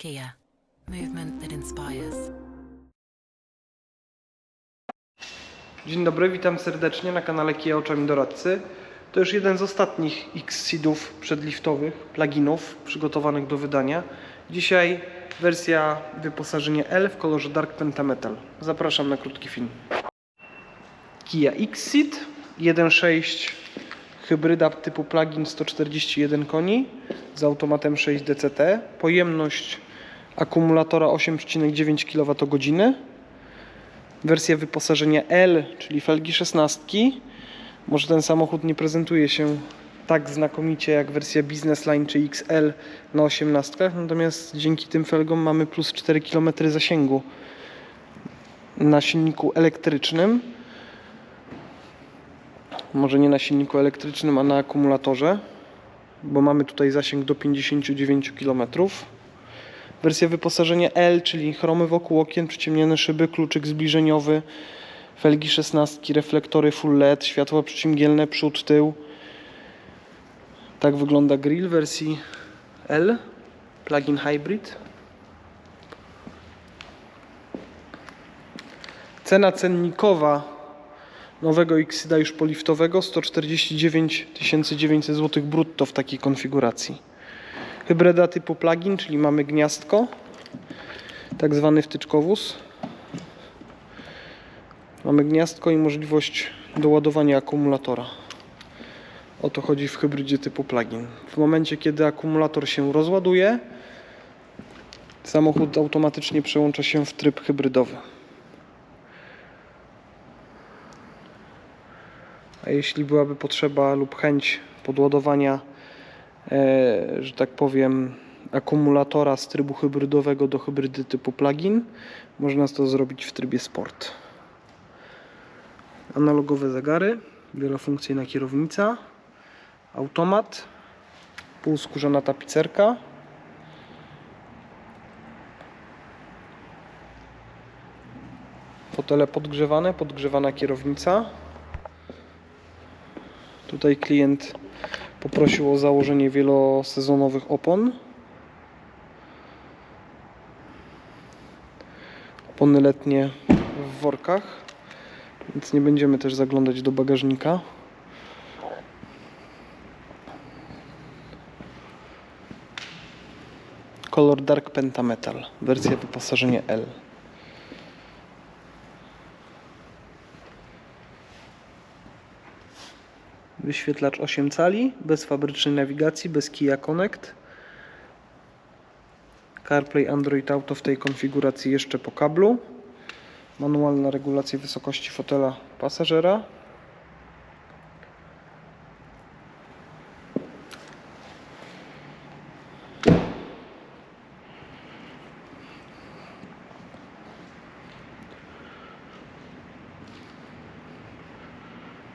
Kia, movement that inspires. Dzień dobry, witam serdecznie na kanale Kia Oczami Doradcy. To już jeden z ostatnich X-Seedów przedliftowych, pluginów przygotowanych do wydania. Dzisiaj wersja wyposażenia L w kolorze Dark Pentametal. Zapraszam na krótki film. Kia X-Seed 1.6 hybryda typu plug-in 141 koni z automatem 6 DCT. Pojemność akumulatora 8,9 kWh. Wersja wyposażenia L, czyli felgi 16. Może ten samochód nie prezentuje się tak znakomicie jak wersja Business Line czy XL na 18, natomiast dzięki tym felgom mamy plus 4 km zasięgu na silniku elektrycznym. Może nie na silniku elektrycznym, a na akumulatorze, bo mamy tutaj zasięg do 59 km. Wersja wyposażenia L, czyli chromy wokół okien, przyciemnione szyby, kluczyk zbliżeniowy, felgi 16, reflektory full LED, światła przeciwmgielne, przód, tył. Tak wygląda grill wersji L, plug-in hybrid. Cena cennikowa nowego Xida już poliftowego 149 900 zł brutto w takiej konfiguracji. Hybryda typu plug-in, czyli mamy gniazdko, tak zwany wtyczkowóz. Mamy gniazdko i możliwość doładowania akumulatora. O to chodzi w hybrydzie typu plug-in. W momencie, kiedy akumulator się rozładuje, samochód automatycznie przełącza się w tryb hybrydowy. A jeśli byłaby potrzeba lub chęć podładowania że tak powiem, akumulatora z trybu hybrydowego do hybrydy typu plug-in. Można to zrobić w trybie sport. Analogowe zegary, wielofunkcyjna kierownica, automat, półskórzana tapicerka. Fotele podgrzewane, podgrzewana kierownica. Tutaj klient poprosił o założenie wielosezonowych opon. Opony letnie w workach, więc nie będziemy też zaglądać do bagażnika. Kolor Dark Pentametal, wersja wyposażenia L. Wyświetlacz 8 cali, bez fabrycznej nawigacji, bez Kia Connect. CarPlay Android Auto w tej konfiguracji jeszcze po kablu. Manualna regulacja wysokości fotela pasażera.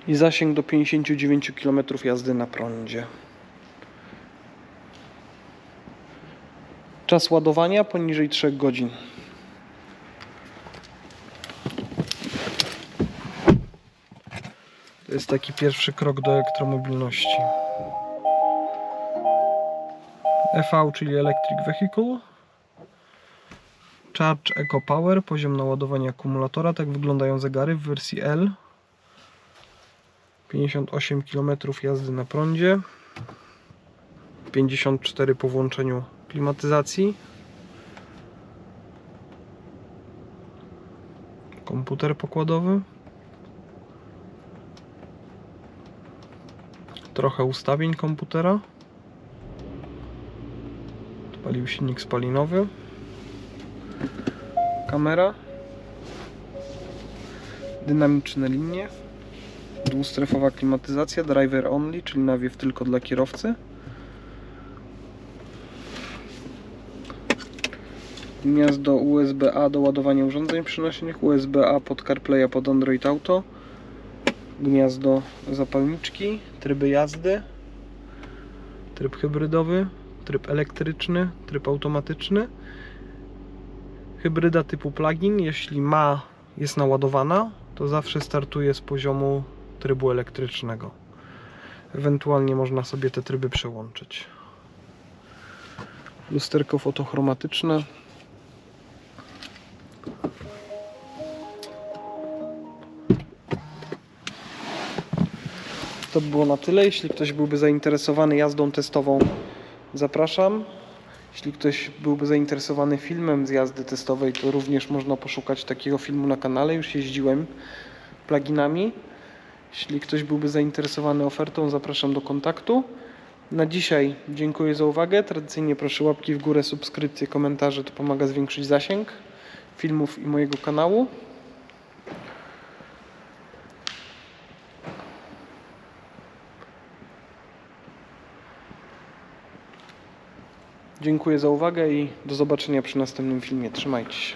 I zasięg do 59 km jazdy na prądzie. Czas ładowania poniżej 3 godzin. To jest taki pierwszy krok do elektromobilności. EV, czyli Electric Vehicle. Charge Eco Power, poziom naładowania akumulatora. Tak wyglądają zegary w wersji L. 58 km jazdy na prądzie. 54 po włączeniu klimatyzacji. Komputer pokładowy. Trochę ustawień komputera. Odpalił silnik spalinowy. Kamera. Dynamiczne linie dwustrefowa klimatyzacja, driver only, czyli nawiew tylko dla kierowcy. Gniazdo USB-A do ładowania urządzeń przenośnych, USB-A pod CarPlaya pod Android Auto. Gniazdo zapalniczki, tryby jazdy, tryb hybrydowy, tryb elektryczny, tryb automatyczny. Hybryda typu plug-in, jeśli ma, jest naładowana, to zawsze startuje z poziomu trybu elektrycznego. Ewentualnie można sobie te tryby przełączyć. Lusterko fotochromatyczne. To by było na tyle. Jeśli ktoś byłby zainteresowany jazdą testową, zapraszam. Jeśli ktoś byłby zainteresowany filmem z jazdy testowej, to również można poszukać takiego filmu na kanale. Już jeździłem pluginami. Jeśli ktoś byłby zainteresowany ofertą, zapraszam do kontaktu. Na dzisiaj dziękuję za uwagę. Tradycyjnie proszę łapki w górę, subskrypcje, komentarze. To pomaga zwiększyć zasięg filmów i mojego kanału. Dziękuję za uwagę i do zobaczenia przy następnym filmie. Trzymajcie się.